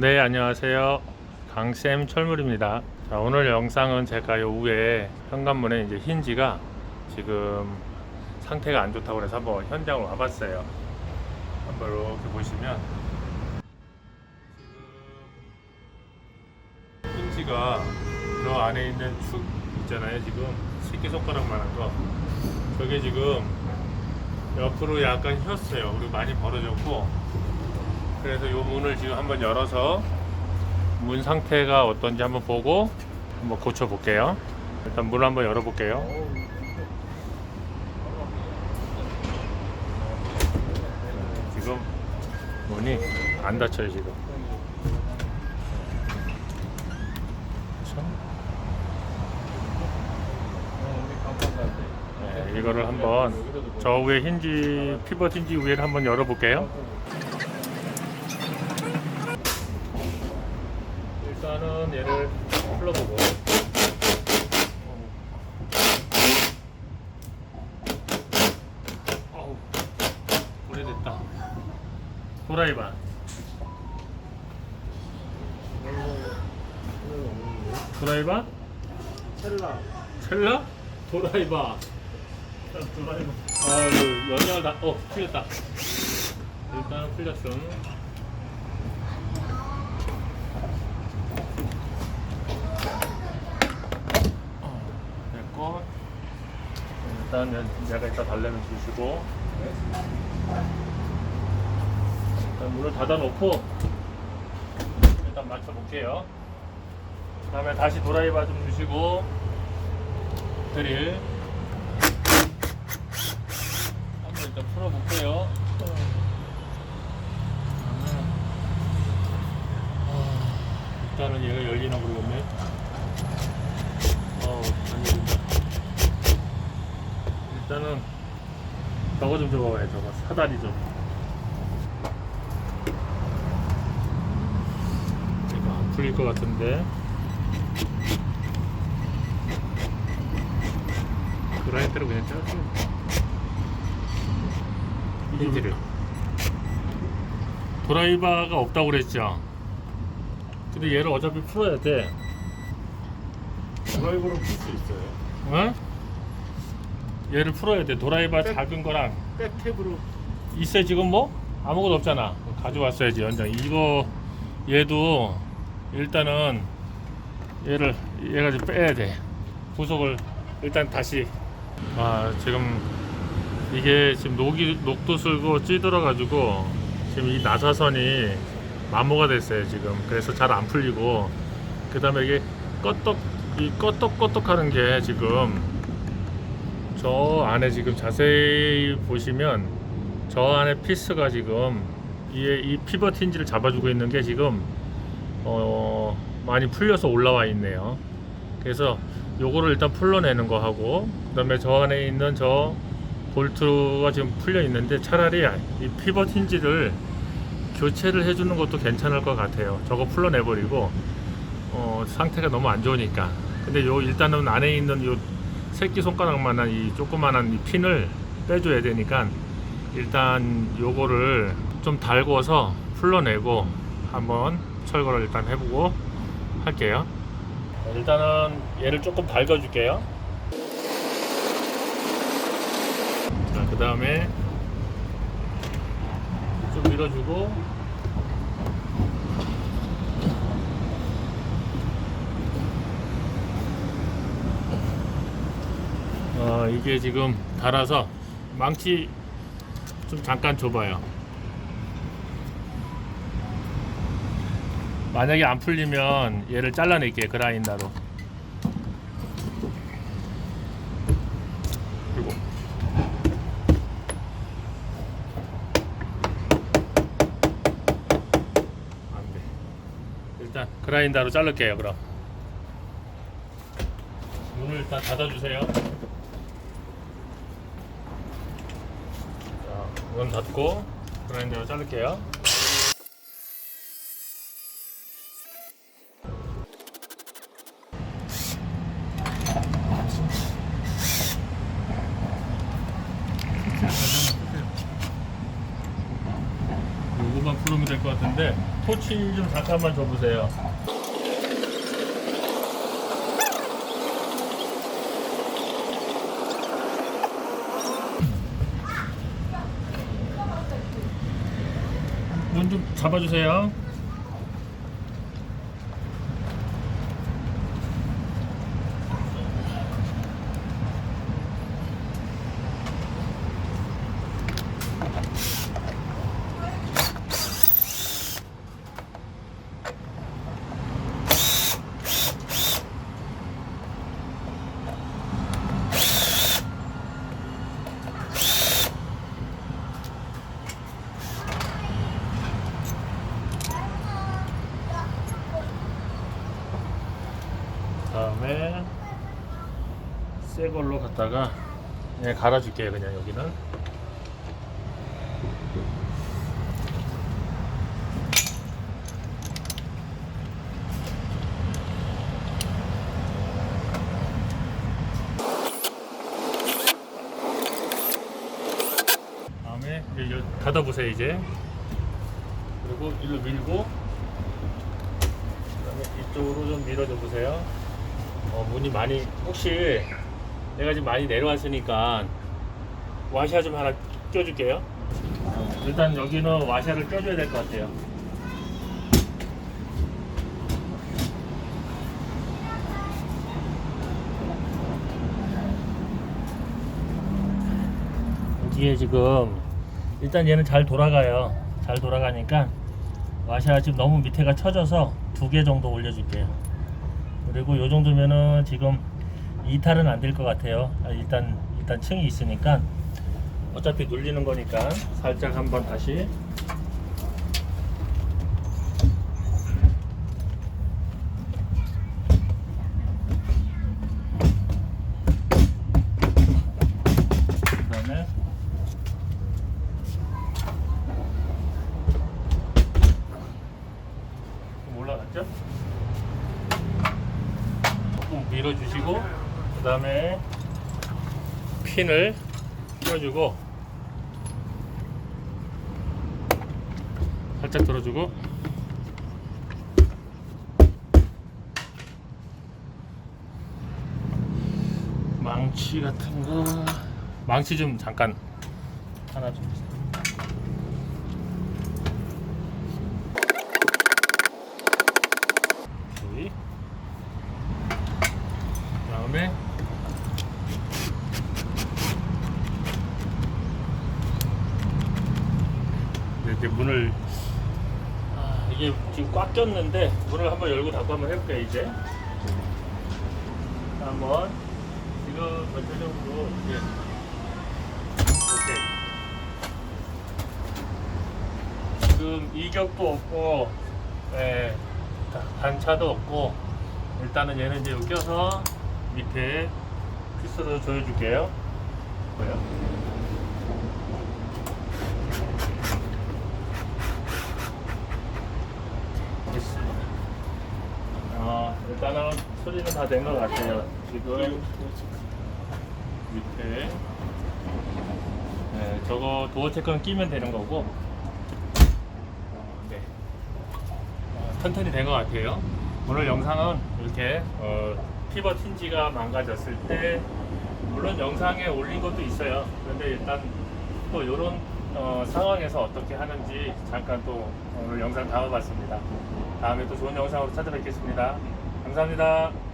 네 안녕하세요. 강쌤 철물입니다. 자, 오늘 영상은 제가 요 위에 현관문에 이제 힌지가 지금 상태가 안 좋다고 그래서 한번 현장으로 와봤어요. 한번 이렇게 보시면 힌지가 저 안에 있는 축 있잖아요 지금. 새끼손가락만한 거. 저게 지금 옆으로 약간 휘었어요. 그리고 많이 벌어졌고 그래서 이 문을 지금 한번 열어서 문 상태가 어떤지 한번 보고 한번 고쳐 볼게요. 일단 문을 한번 열어 볼게요. 지금 문이 안 닫혀요 지금. 그렇죠? 네, 이거를 한번 저 위에 힌지 피벗 힌지 위를 한번 열어 볼게요. 일단은 얘를 풀러보고. 어우 오래됐다. 도라이바. 도라이바? 셀라. 첼라? 도라이바. 도라이버 아유 연장을 다.. 어 풀렸다. 일단은 풀렸음 어, 됐고 일단 연- 얘가 이따 달래면 주시고 일단 문을 닫아놓고 일단 맞춰볼게요 그 다음에 다시 도라이바 좀 주시고 드릴 한번 일단 풀어볼게요. 아, 일단은 얘가 열리나 모르겠네. 저거 좀 줘봐요, 저거. 사다리 좀. 이거 안 풀릴 것 같은데. 그라인대로 그냥 짜줘. 힌지를 도라이바가 없다고 그랬죠 근데 얘를 어차피 풀어야 돼 드라이버로 풀 수 있어요 어? 얘를 풀어야 돼. 도라이바 백- 작은 거랑. 백탭으로. 있어 지금 뭐? 아무것도 없잖아. 가져왔어야지 연장. 이거 얘도 일단은 얘를 얘가 좀 빼야 돼. 구석을 일단 다시. 아 지금 이게 지금 녹이 녹도 쓸고 찌들어 가지고 지금 이 나사선이 마모가 됐어요 지금. 그래서 잘 안 풀리고. 그 다음에 이게 껐떡 이 껐떡 껐떡 하는 게 지금 저 안에 지금 자세히 보시면 저 안에 피스가 지금 이, 이 피벗 힌지를 잡아주고 있는 게 지금 어, 많이 풀려서 올라와 있네요. 그래서 요거를 일단 풀러내는 거 하고 그다음에 저 안에 있는 저 볼트가 지금 풀려 있는데 차라리 이 피벗 힌지를 교체를 해주는 것도 괜찮을 것 같아요. 저거 풀러내버리고 어, 상태가 너무 안 좋으니까. 근데 요 일단은 안에 있는 요 새끼 손가락만한 이 조그만한 이 핀을 빼줘야 되니까 일단 요거를 좀 달궈서 풀러내고 한번 철거를 일단 해보고 할게요. 일단은 얘를 조금 달궈 줄게요. 자, 그 다음에 좀 밀어주고 어, 이게 지금 달아서 망치 좀 잠깐 줘봐요. 만약에 안 풀리면 얘를 잘라낼게요 그라인더로. 그리고 안 돼. 일단 그라인더로 자를게요 그럼. 문을 일단 닫아주세요. 자, 문 닫고 그라인더로 자를게요. 5만 프로면 될 것 같은데 토치 좀 잠깐만 줘보세요. 좀 잡아주세요. 다음에 새 걸로 갖다가 그냥 갈아줄게요 그냥 여기는 다음에 닫아보세요 이제 그리고 일로 밀고 그다음에 이쪽으로 좀 밀어줘 보세요. 어, 문이 많이 혹시 내가 지금 많이 내려왔으니까 와샤 좀 하나 껴줄게요. 어, 일단 여기는 와샤를 껴줘야 될 것 같아요. 여기에 지금 일단 얘는 잘 돌아가요. 잘 돌아가니까 와샤 지금 너무 밑에가 처져서 두 개 정도 올려줄게요. 그리고 요 정도면은 지금 이탈은 안 될 것 같아요. 아, 일단 일단 층이 있으니까 어차피 눌리는 거니까 살짝 한번 다시 올라갔죠? 조금 밀어주시고 그 다음에 핀을 끼워주고 살짝 들어주고 망치 같은 거 망치 좀 잠깐 하나 좀 주세요. 여기 그다음에 이렇게 문을 아, 이게 지금 꽉 꼈는데 문을 한번 열고 닫고 한번 해볼게요 이제. 한번 지금 전체적으로 이제 지금 이격도 없고 예, 다- 단차도 없고 일단은 얘는 이제 여기 껴서 밑에 피스로 조여줄게요. 뭐야? 됐어. 어, 일단은 소리는 다 된 것 같아요 지금 밑에 네, 저거 도어 체크는 끼면 되는 거고 어, 네. 어, 튼튼히 된 것 같아요. 오늘 영상은 이렇게 어, 피벗 힌지가 망가졌을 때 물론 영상에 올린 것도 있어요. 그런데 일단 또 이런 어, 상황에서 어떻게 하는지 잠깐 또 오늘 영상 담아봤습니다. 다음에 또 좋은 영상으로 찾아뵙겠습니다. 감사합니다.